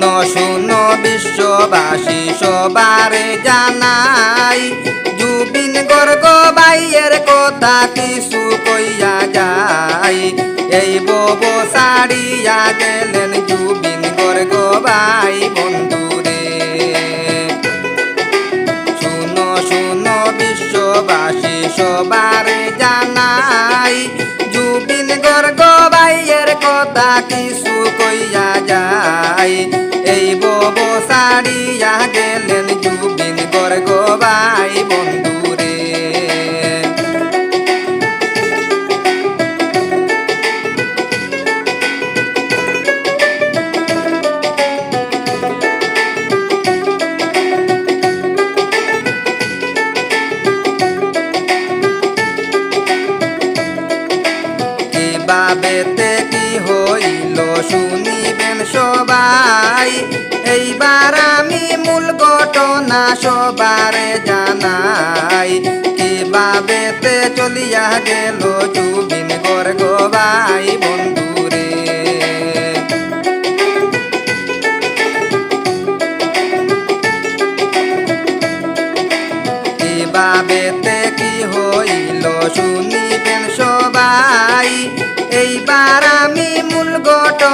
শুনো শুনো বিশ্ববাসী সবারে জানাই। জুবিন গর্গ বাইয়ের কথা কিছু কইয়া যাই। এই বব সারিয়া গেলেন জুবিন গর্গ বাই বন্ধুরে। শুনো শুনো বিশ্ববাসী সবার কিছু কইয়া যায়। এই বব সারিয়া গেলেন জুবিন গর্গ বাই বন্ধুরে। কিভাবেতে কি হইল, শুনিবেন সবাই। এইবার আমি মূল ঘটনা সবারে জানাই। কিভাবেতে চলিয়া গেল জুবিন গর্গ ভাই বন্ধুরে কিভাবেতে কি হইল, শুনিবেন সবাই।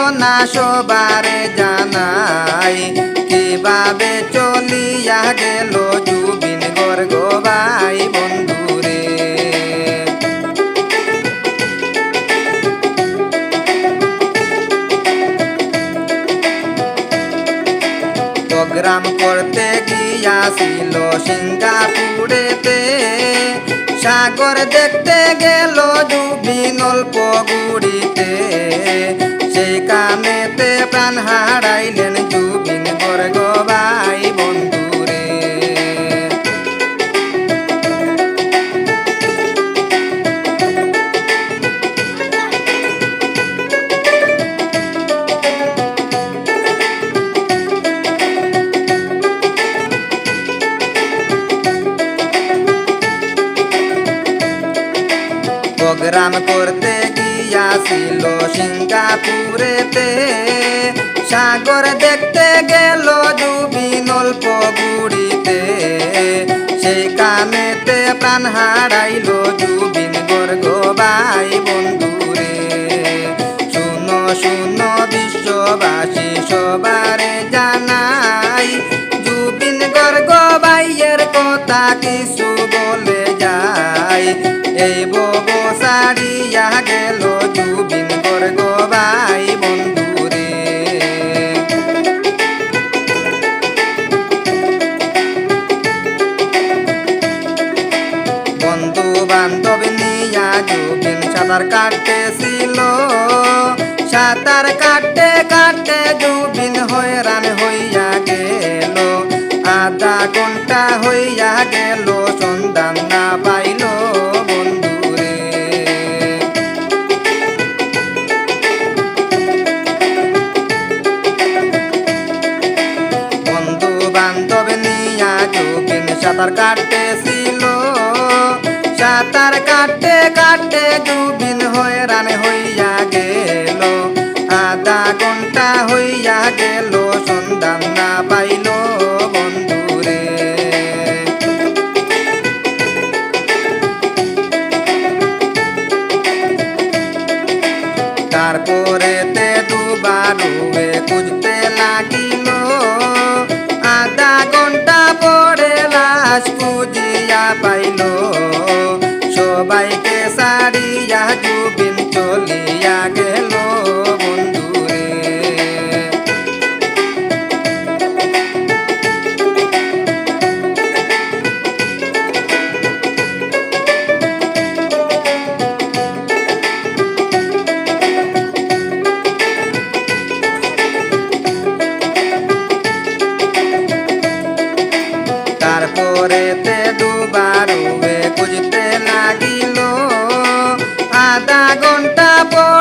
ঘটনা সবারে জানাই, কীভাবে চলিয়া গেল জুবিন গর্গ ভাই বন্ধুরে? প্রোগ্রাম করতে গিয়াছিল সিঙ্গাপুরেতে, সাগর দেখতে গেল জুবিন অল্প গুড়িতে। প্রাণ হারাইলেন জুবিন গর্গ ভাই বন্ধুরে। প্রোগ্রাম করতে গিয়াছিল সিঙ্গাপুরেতে। সাগর দেখতে গেল জুবিন অল্প গুড়িতে সেখানেতে প্রাণ হারাইল জুবিন গর্গ ভাই বন্ধুরে। শুনো শুনো বিশ্ববাসী সবারে জানাই, জুবিন গর্গ ভাইয়ের কথা কিছু বলে যায়। এই বব সারিয়া গেল জুবিন গর্গ ভাই বন্ধুরে। বন্ধু বান্ধব নিয়া জুবিন সাঁতার কাটতেছিল। সাঁতার কাটতে কাটতে জুবিন হয়রান হইয়া গেল। আধা ঘণ্টা হইয়া গেল সাঁতার কাটতেছিল সাঁতার কাটতে কাটতে জুবিন হয়রান হইয়া গেল। আধা ঘণ্টা হইয়া গেল, সন্ধান না পাইল তারপরে তে খুঁজতে লাগিল। আধা ঘণ্টা পরে লাশ পুজিয়া পাইল। সবাইকে সারিয়া জুবিন চলিয়া গেল। সাগরেতে ডুবারুবে খুঁজতে লাগিল। আধা ঘণ্টা পর